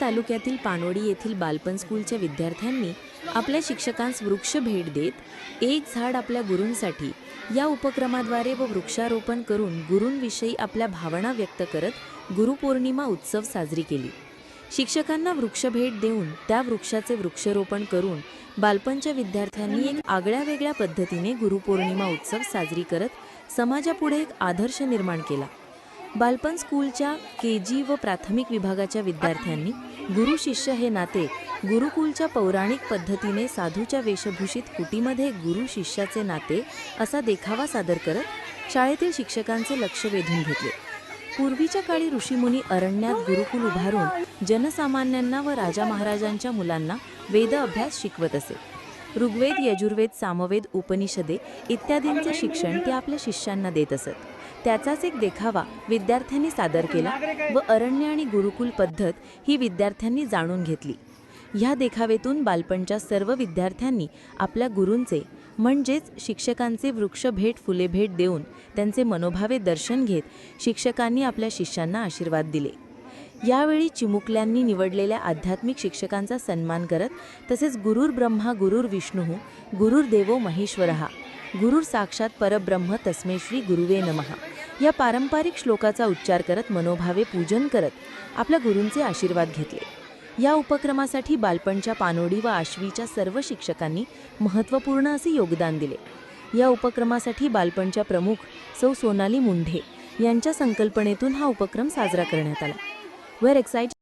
तालुक्यातील पानोडी येथील बालपण स्कूलच्या विद्यार्थ्यांनी आपल्या शिक्षकांस वृक्ष भेट देत एक झाड आपल्या गुरूंसाठी या उपक्रमाद्वारे व वृक्षारोपण करून गुरूंविषयी आपल्या भावना व्यक्त करत गुरुपौर्णिमा उत्सव साजरी केली. शिक्षकांना वृक्ष भेट देऊन त्या वृक्षाचे वृक्षारोपण करून बालपणच्या विद्यार्थ्यांनी एक आगळ्या वेगळ्या पद्धतीने गुरुपौर्णिमा उत्सव साजरी करत समाजापुढे एक आदर्श निर्माण केला. बालपण स्कूलच्या के जी व प्राथमिक विभागाच्या विद्यार्थ्यांनी गुरु शिष्य हे नाते गुरुकुलच्या पौराणिक पद्धतीने साधूच्या वेशभूषित कुटीमध्ये गुरु शिष्याचे नाते असा देखावा सादर करत शाळेतील शिक्षकांचे लक्ष वेधून घेतले. पूर्वीच्या काळी ऋषीमुनी अरण्यात गुरुकुल उभारून जनसामान्यांना व राजा महाराजांच्या मुलांना वेद अभ्यास शिकवत असे. ऋग्वेद यजुर्वेद सामवेद उपनिषदे इत्यादींचे शिक्षण ते आपल्या शिष्यांना देत असत. त्याचाच एक देखावा विद्यार्थ्यांनी सादर केला व अरण्य आणि गुरुकुल पद्धत ही विद्यार्थ्यांनी जाणून घेतली. ह्या देखावेतून बालपणच्या सर्व विद्यार्थ्यांनी आपल्या गुरूंचे म्हणजेच शिक्षकांचे वृक्ष भेट फुले भेट देऊन त्यांचे मनोभावे दर्शन घेत शिक्षकांनी आपल्या शिष्यांना आशीर्वाद दिले. यावेळी चिमुकल्यांनी निवडलेल्या आध्यात्मिक शिक्षकांचा सन्मान करत तसेच गुरुर ब्रह्मा गुरुर विष्णू गुरुर देवो महेश्वरहा गुरुर साक्षात परब्रह्म तस्मै श्री गुरुवे नमः. या पारंपरिक श्लोकाचा उच्चार करत मनोभावे पूजन करत आपल्या गुरूंचे आशीर्वाद घेतले. या उपक्रमासाठी बालपणच्या पानोडी व आश्वीच्या सर्व शिक्षकांनी महत्त्वपूर्ण असे योगदान दिले. या उपक्रमासाठी बालपणच्या प्रमुख सौ सोनाली मुंढे यांच्या संकल्पनेतून हा उपक्रम साजरा करण्यात आला. Wear excite